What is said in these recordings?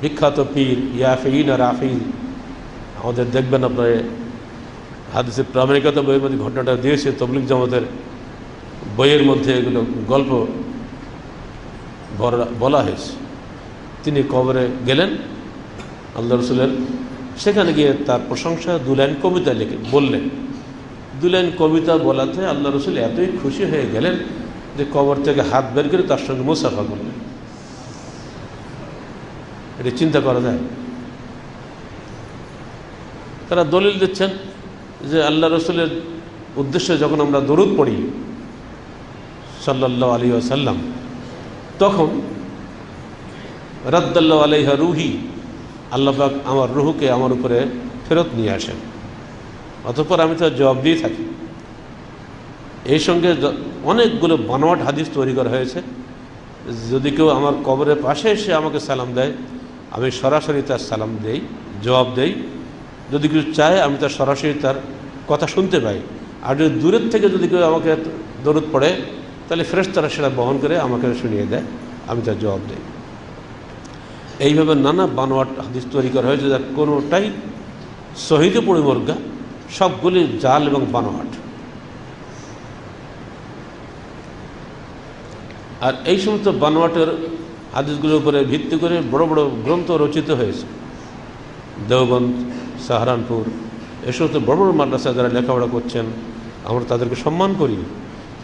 বিখ্যাত পীর ইয়াফিন আর আফিন আমাদের দেখবেন আপনার হাদিসের প্রামাণিকতা বইয়ের মধ্যে ঘটনাটা দিয়েছে তবলিক জামাতের বইয়ের মধ্যে এগুলো গল্প বলা- হয়েছে। তিনি কবরে গেলেন, আল্লাহ রসুলের সেখানে গিয়ে তার প্রশংসা দু লাইন কবিতা লিখে বললেন। দু লাইন কবিতা বলাতে আল্লাহ রসুল এতই খুশি হয়ে গেলেন যে কবর থেকে হাত বের করে তার সঙ্গে মুসাফা করলেন। এটা চিন্তা করা যায়। তারা দলিল দিচ্ছেন যে আল্লাহ রসুলের উদ্দেশ্যে যখন আমরা দরুদ পড়ি সাল্লাহ আলী সাল্লাম তখন রাদ্দাল্লাহ আলাইহা রুহি আল্লাপাক আমার রুহুকে আমার উপরে ফেরত নিয়ে আসেন। অতঃপর আমি তার জবাব দিয়ে থাকি। এই সঙ্গে অনেকগুলো বানোয়াট হাদিস তৈরি করা হয়েছে। যদি কেউ আমার কবরের পাশে এসে আমাকে সালাম দেয় আমি সরাসরি তার সালাম দেই, জবাব দেই। যদি কিছু চায়, আমি তার সরাসরি তার কথা শুনতে পাই। আর যদি দূরের থেকে যদি কেউ আমাকে দরদ পড়ে, তাহলে ফ্রেশ তারা সেটা বহন করে আমাকে শুনিয়ে দেয়। আমি তার জবাব দিই। এইভাবে নানা বানোয়াট হাদিস তৈরি করা হয়েছে যার কোনোটাই শহীদ পরিমর্গা সবগুলি জাল এবং বানোয়াট। আর এই সমস্ত বানোয়াটের হাদিসগুলোর উপরে ভিত্তি করে বড় বড় গ্রন্থ রচিত হয়েছে। দেওবন্দ, সাহারানপুর, এ সমস্ত বড় বড় মাদ্রাসা যারা লেখাপড়া করছেন, আমরা তাদেরকে সম্মান করি।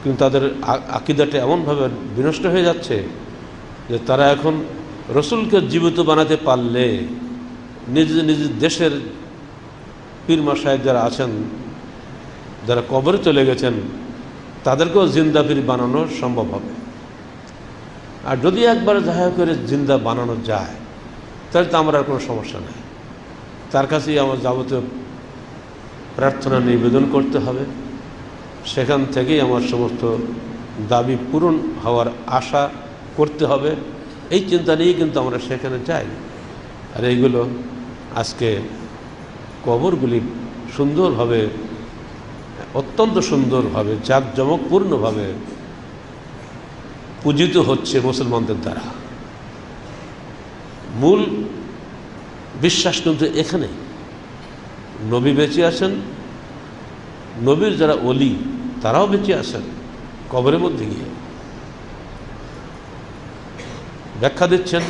কিন্তু তাদের আকিদাটা এমনভাবে বিনষ্ট হয়ে যাচ্ছে যে তারা এখন রসুলকে জীবিত বানাতে পারলে নিজ নিজ দেশের পীর মাসাহেব যারা আছেন, যারা কবরে চলে গেছেন, তাদেরকেও জিন্দা বানানো সম্ভব হবে। আর যদি একবার যাহা করে জিন্দা বানানো যায়, তাহলে তো আমার আর কোনো সমস্যা নেই। তার কাছেই আমার যাবতীয় প্রার্থনা, নিবেদন করতে হবে। সেখান থেকেই আমার সমস্ত দাবি পূরণ হওয়ার আশা করতে হবে। এই চিন্তা নিয়েই কিন্তু আমরা সেখানে যাই। আর এইগুলো আজকে কবরগুলি সুন্দরভাবে, অত্যন্ত সুন্দরভাবে, জাঁকজমকপূর্ণভাবে পূজিত হচ্ছে মুসলমানদের দ্বারা। মূল বিশ্বাস কিন্তু এখানে। নবী বেঁচে আছেন, নবীর যারা অলি তারাও বেঁচে আছেন, কবরের মধ্যে গিয়ে। ব্যাখ্যা দিচ্ছেন,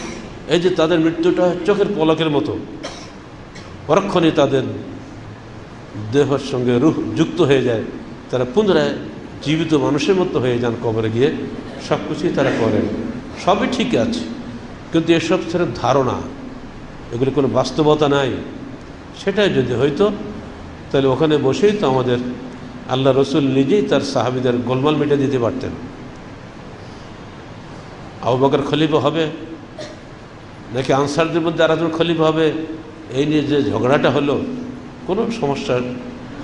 এই যে তাদের মৃত্যুটা চোখের পলকের মতো। পরক্ষণে তাদের দেহের সঙ্গে রুহ যুক্ত হয়ে যায়, তারা পুনরায় জীবিত মানুষের মতো হয়ে যান কবরে গিয়ে, সব কিছুই তারা করেন। সবই ঠিক আছে, কিন্তু এসব ছেড়ে ধারণা, এগুলি কোনো বাস্তবতা নাই। সেটাই যদি হইতো, তাহলে ওখানে বসেই তো আমাদের আল্লাহ রসুল নিজেই তার সাহাবিদের গোলমাল মিটে দিতে পারতেন। আবু খলিফা হবে, নাকি আনসারদের মধ্যে আর একজন খলিফা হবে, এই নিয়ে যে ঝগড়াটা হলো, কোনো সমস্যা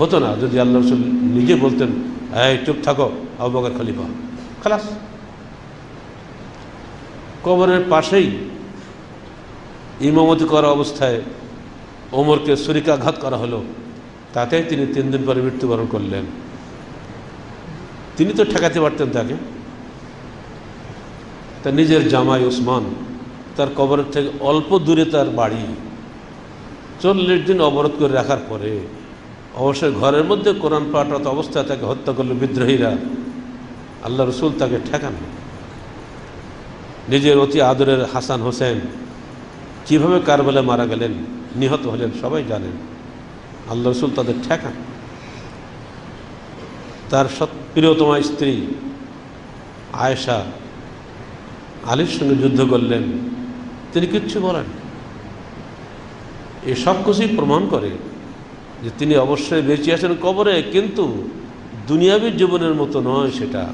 হতো না। যদি আল্লাহ রসুল নিজে বলতেন এই, চুপ থাকো, আবু বকর খলিফা। খালাস। কবরের পাশেই ইমামতি করা অবস্থায় ওমরকে ছুরিকাঘাত করা হলো। তাতেই তিনি তিন দিন পরে মৃত্যুবরণ করলেন। তিনি তো ঠেকাতে পারতেন তাকে। তার নিজের জামাই ওসমান, তার কবরের থেকে অল্প দূরে তার বাড়ি। চল্লিশ দিন অবরোধ করে রাখার পরে অবশ্যই ঘরের মধ্যে কোরআন পাঠরত অবস্থায় তাকে হত্যা করল বিদ্রোহীরা। আল্লাহ রসুল তাকে ঠেকান। নিজের অতি আদরের হাসান হোসেন কীভাবে কারবালে মারা গেলেন, নিহত হলেন সবাই জানেন। আল্লাহ রসুল তাদের ঠেকান। তার প্রিয়তমা স্ত্রী আয়েশা আলীর সঙ্গে যুদ্ধ করলেন। তিনি কিচ্ছু বলেন। এই সব কিছুই প্রমাণ করে যে তিনি অবশ্যই বেঁচে আছেন কবরে, কিন্তু দুনিয়াবীর জীবনের মতো নয় সেটা।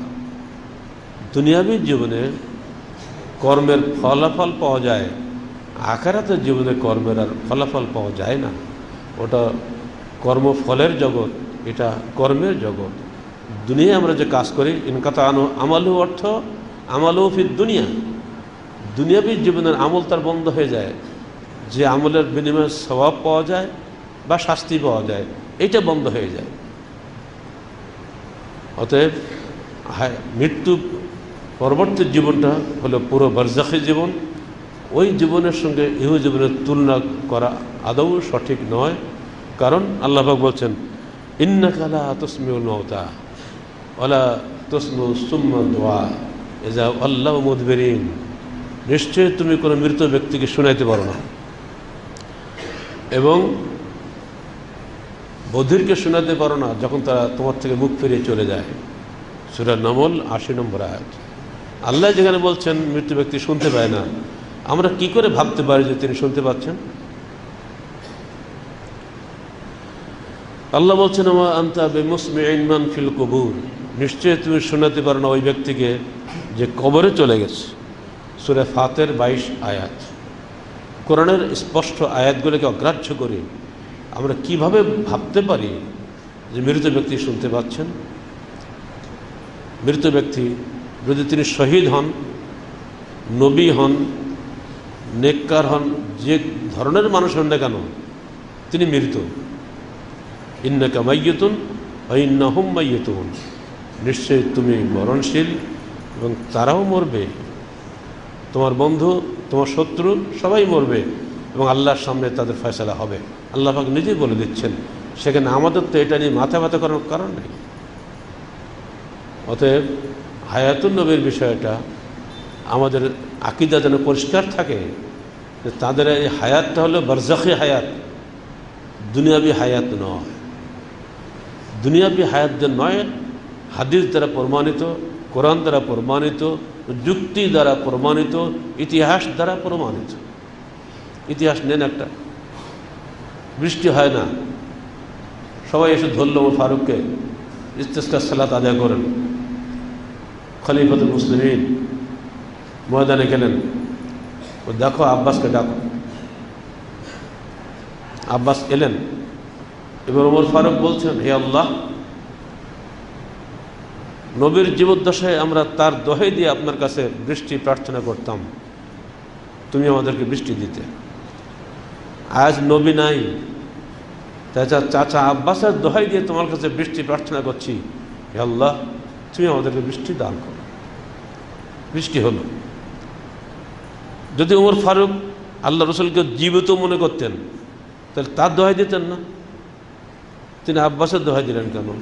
দুনিয়াবীর জীবনে কর্মের ফলাফল পাওয়া যায় আকারাতের জীবনে কর্মের আর ফলাফল পাওয়া যায় না। ওটা কর্মফলের জগৎ, এটা কর্মের জগৎ। দুনিয়ায় আমরা যে কাজ করি ইনকাতা আনো আমালু অর্থ, আমালু ফির দুনিয়া। দুনিয়াবী জীবনের আমল তার বন্ধ হয়ে যায়। যে আমলের বিনিময়ে স্বভাব পাওয়া যায় বা শাস্তি পাওয়া যায় এটা বন্ধ হয়ে যায়। অতএব মৃত্যু পরবর্তী জীবনটা হলো পুরো বরজাখী জীবন। ওই জীবনের সঙ্গে ইহ জীবনের তুলনা করা আদৌ সঠিক নয়। কারণ আল্লাহবাক বলছেন ইন্নাকালা তসমিউল মৌতা ওলা তসমু সুম্মা দোয়া এজা আল্লাহ মুদবেরিন। নিশ্চয়ই তুমি কোনো মৃত ব্যক্তিকে শোনাইতে পারো না। এবং বধিরকে শোনাতে পারো না, যখন তারা তোমার থেকে মুখ ফিরিয়ে চলে যায়। সুরা নমল আশি নম্বর আয়াত। আল্লাহ যেখানে বলছেন, মৃত্যু ব্যক্তি শুনতে পায় না। আমরা কি করে ভাবতে পারি যে তিনি শুনতে পাচ্ছেন? আল্লাহ বলছেন আমার আন্তা বেমুসমি ইনমান ফিল কবুর। নিশ্চয়ই তুমি শোনাতে পারো না ওই ব্যক্তিকে যে কবরে চলে গেছে। সুরে ফাতের বাইশ আয়াত। কোরআনের স্পষ্ট আয়াতগুলোকে অগ্রাহ্য করে। আমরা কীভাবে ভাবতে পারি যে মৃত ব্যক্তি শুনতে পাচ্ছেন? মৃত ব্যক্তি যদি তিনি শহীদ হন, নবী হন, নেককার হন, যে ধরনের মানুষ হন না কেন, তিনি মৃত। ইন্নাকা মাইয়তুন ইন্নাহুম মাইয়তুন নিশ্চয়ই তুমি মরণশীল এবং তারাও মরবে। তোমার বন্ধু, তোমার শত্রু সবাই মরবে এবং আল্লাহর সামনে তাদের ফয়সলা হবে। আল্লাহ পাক নিজেই বলে দিচ্ছেন, সেখানে আমাদের তো এটা নিয়ে মাথা ব্যথা করার কারণ নেই। অতএব হায়াতুল নবীর বিষয়টা আমাদের আকিদা যেন পরিষ্কার থাকে, যে তাদের এই হায়াতটা হলো বরজাখি হায়াত, দুনিয়াবি হায়াত নয়। দুনিয়াবি হায়াত যে নয়, হাদিস দ্বারা প্রমাণিত, কোরআন দ্বারা প্রমাণিত, যুক্তি দ্বারা প্রমাণিত, ইতিহাস দ্বারা প্রমাণিত। ইতিহাস নেন একটা। বৃষ্টি হয় না। সবাই এসে ধরল ফারুককে। ইস্তেস্কার সালাত আদায় করেন। খলিফতুল মুসলিমিন ময়দানে গেলেন। ও দেখো আব্বাসকে ডাকো। আব্বাস এলেন। এবার ওমর ফারুক বলছেন, হে আল্লাহ, নবীর জীবদ্দশায় আমরা তার দোহাই দিয়ে আপনার কাছে বৃষ্টি প্রার্থনা করতাম। তুমি আমাদেরকে বৃষ্টি দিতে। আজ নবী নাই। চাচা চাচা আব্বাসের দোহাই দিয়ে তোমার কাছে বৃষ্টি প্রার্থনা করছি। হে আল্লাহ, তুমি আমাদেরকে বৃষ্টি দান করো। বৃষ্টি হলো। যদি ওমর ফারুক আল্লাহ রসুলকে জীবিত মনে করতেন, তাহলে তার দোহাই দিতেন না। তিনি আব্বাসের দোহাই দিলেন কেন?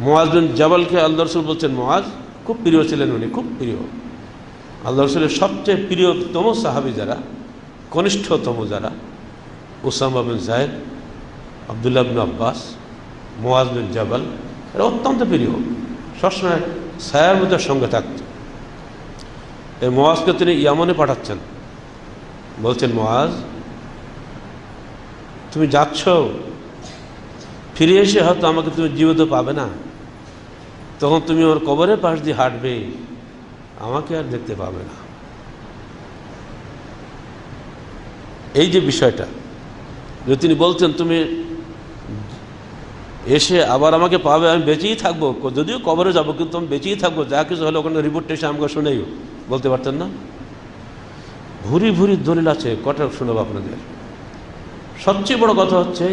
মোয়াজ জাবালকে আল্লাহ রসুল বলছেন, মোয়াজ, খুব প্রিয় ছিলেন উনি, খুব প্রিয়। আল্লাহ রসুলের সবচেয়ে প্রিয়তম সাহাবি যারা, কনিষ্ঠতম যারা Osama bin Zahed Abdullah bin Abbas Muaz bin Jabal, এরা অত্যন্ত প্রিয়। সবসময় ছায়ার মধ্যে সঙ্গে থাকত এই মোয়াজকে তিনি ইয়ামনে পাঠাচ্ছেন। বলছেন মোয়াজ তুমি যাচ্ছ? ফিরে এসে হয়তো আমাকে তুমি জীবিত পাবে না। তখন তুমি ওর কবরের পাশ দিয়ে হাঁটবে। আমাকে আর দেখতে পাবে না। এই যে বিষয়টা, যে তিনি বলছেন, তুমি এসে আবার আমাকে পাবে, আমি বেঁচেই থাকব। যদিও কবরে যাব, কিন্তু আমি বেঁচেই থাকব। যা কিছু হলে ওখানে রিপোর্ট এসে আমাকে শুনেই বলতে পারতেন না? ভুরি ভুরি দলিল আছে, কটা শুনব আপনাদের? সবচেয়ে বড় কথা হচ্ছে,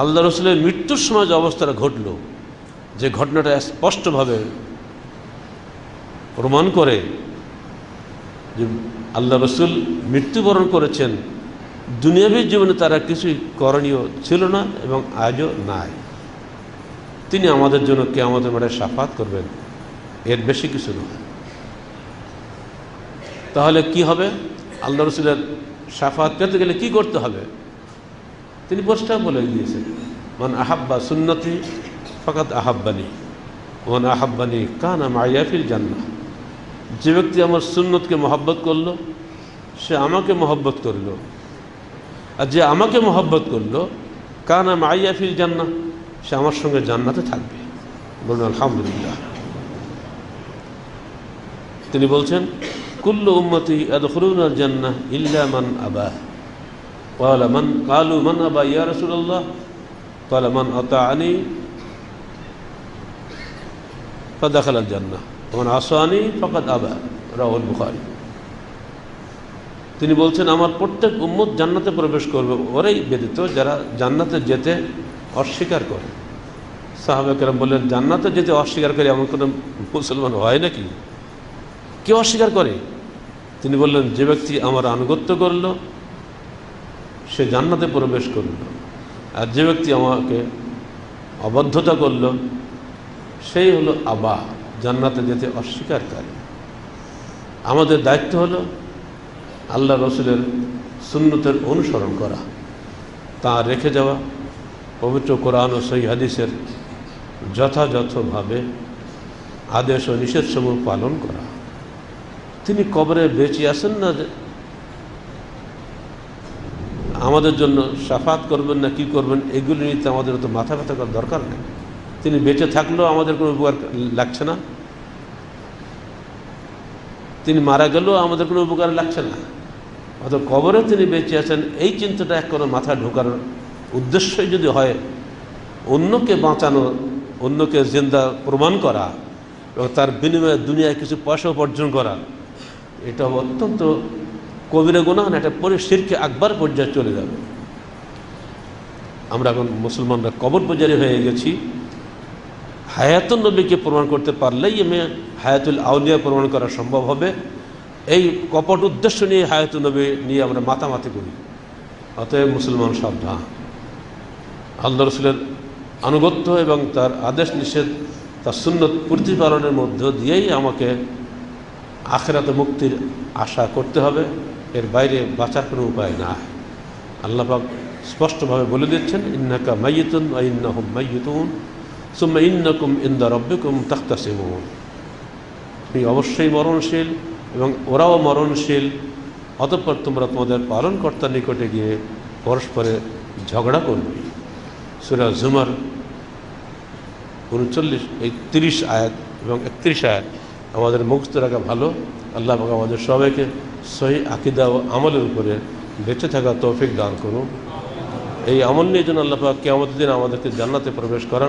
আল্লাহ রসুলের মৃত্যুর সময় যে অবস্থাটা ঘটল, যে ঘটনাটা স্পষ্টভাবে প্রমাণ করে যে আল্লাহ রসুল মৃত্যুবরণ করেছেন। দুনিয়াবী জীবনে তারা কিছুই করণীয় ছিল না এবং আজও নাই। তিনি আমাদের জন্য কে আমাদের মাঠে সাফাত করবেন। এর বেশি কিছু নয়। তাহলে কি হবে? আল্লাহ রসুলের সাফাত পেতে গেলে কি করতে হবে? তিনি পরিষ্কার বলে দিয়েছেন, মান আহাব্বা সুন্নতি ফকাত আহাব্বানি। ওমান আহাব্বানি কানা মাইয়াফিল জান্না যে ব্যক্তি আমার সুন্নতকে মহব্বত করলো সে আমাকে মহব্বত করল আর যে আমাকে মহব্বত করলো কানা মাইয়াফিল জান্না সে আমার সঙ্গে জান্নাতে থাকবে বলুন আলহামদুলিল্লাহ তিনি বলছেন কুল্লু উম্মতি আদখরুন জান্না ইল্লা মান আবা قال من قالوا من أبى يا رسول الله قال من أطاعني فدخل الجنة আমার আসানি ফকাত আবা রাহুল বুখারি। তিনি বলছেন, আমার প্রত্যেক উম্মত জান্নাতে প্রবেশ করবে ওরাই ব্যতীত যারা জান্নাতে যেতে অস্বীকার করে। সাহাবেকেরাম বললেন, জান্নাতে যেতে অস্বীকার করে, এমন কোনো মুসলমান হয় নাকি? কেউ অস্বীকার করে? তিনি বললেন, যে ব্যক্তি আমার আনুগত্য করল, সে জান্নাতে প্রবেশ করল। আর যে ব্যক্তি আমাকে অবদ্ধতা করল, সেই হলো আবা। জান্নাতে যেতে অস্বীকার করে আমাদের দায়িত্ব হলো আল্লাহ রসুলের সুন্নতের অনুসরণ করা, তা রেখে যাওয়া, পবিত্র কোরআন ও সই হাদিসের যথাযথভাবে আদেশ ও নিষেধসমূহ পালন করা। তিনি কবরে বেঁচে আছেন না আমাদের জন্য সাফাত করবেন না কি করবেন? এগুলি নিতে আমাদের তো মাথা ব্যথা করার দরকার নেই। তিনি বেঁচে থাকলেও আমাদের কোনো উপকার লাগছে না। তিনি মারা গেলেও আমাদের কোনো উপকার লাগছে না। অত কবরে তিনি বেঁচে আছেন, এই চিন্তাটা এক কোনো মাথা ঢোকার উদ্দেশ্যই যদি হয়, অন্যকে বাঁচানো, অন্যকে জিন্দা প্রমাণ করা, এবং তার বিনিময়ে দুনিয়ায় কিছু পয়সা উপার্জন করা, এটা অত্যন্ত কবিরে গুণা না, এটা পরে শিরকে আকবার পর্যায়ে চলে যাবে। আমরা এখন মুসলমানরা কবর পূজারি হয়ে গেছি। হায়াতুল নবীকে প্রমাণ করতে পারলেই আমি হায়াতুল আউলিয়া প্রমাণ করা সম্ভব হবে। এই কপট উদ্দেশ্য নিয়ে হায়াতুল নবী নিয়ে আমরা মাতামাতি করি। অতএব মুসলমান সাবধান। আল্লাহ রসুলের আনুগত্য এবং তার আদেশ নিষেধ, তার সুন্নত প্রতিপালনের মধ্য দিয়েই আমাকে আখেরাতে মুক্তির আশা করতে হবে। এর বাইরে বাঁচার কোনো উপায় না আল্লাপাক স্পষ্টভাবে বলে দিচ্ছেন, ইন্নাকা মাইয়তুন ইন্না হুম মাইয়তুন। রব্বিকুম অবশ্যই মরণশীল এবং ওরাও মরণশীল, অতঃপর তোমরা তোমাদের পালনকর্তার নিকটে গিয়ে পরস্পরে ঝগড়া করবে। সুরা জুমার উনচল্লিশ, এই তিরিশ আয়াত এবং একত্রিশ আয়াত আমাদের মুক্ত রাখা ভালো। আল্লাহ পাক আমাদের সবাইকে সহি আকিদা ও আমলের উপরে বেঁচে থাকা তৌফিক দান করুন। এই আমল নিয়ে যেন আল্লাহ পাক কেমন দিন আমাদেরকে জান্নাতে প্রবেশ করান